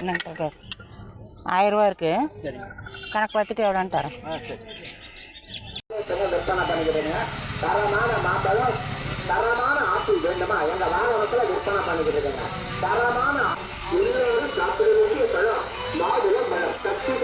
என்னன்னு பார்க்குறாரு ஆயிரரூவா இருக்குது சரிங்க. கணக்கு பார்த்துட்டு எவ்வளோன்னு தரேன். தரமான ஆப்பிள் வேண்டுமா? எங்க வாகனத்துல விற்பனை பண்ணிக்கிட்டு இருக்கீங்க தரமான எல்லோரும் சாப்பிட வேண்டிய பழம் மாதுளை பழம் சக்தி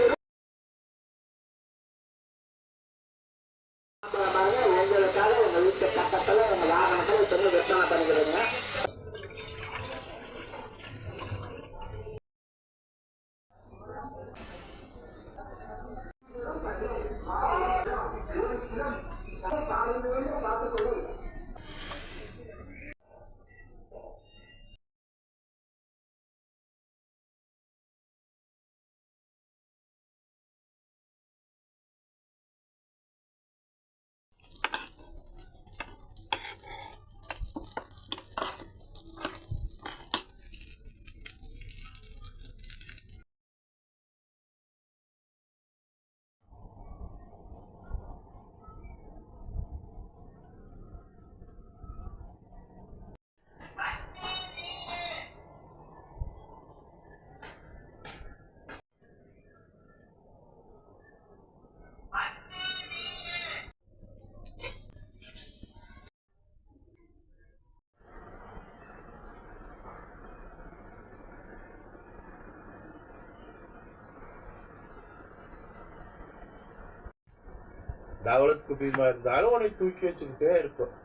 தவளத்துக்கு பீமா இருந்தாலும் உன்னை தூக்கி வச்சுக்கிட்டே இருக்கும்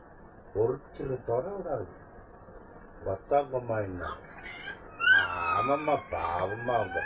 ஒருத்தர் தொட விடாது வத்தாங்கம்மா என்ன? ஆமாம்மா பாவம்மா அவங்க.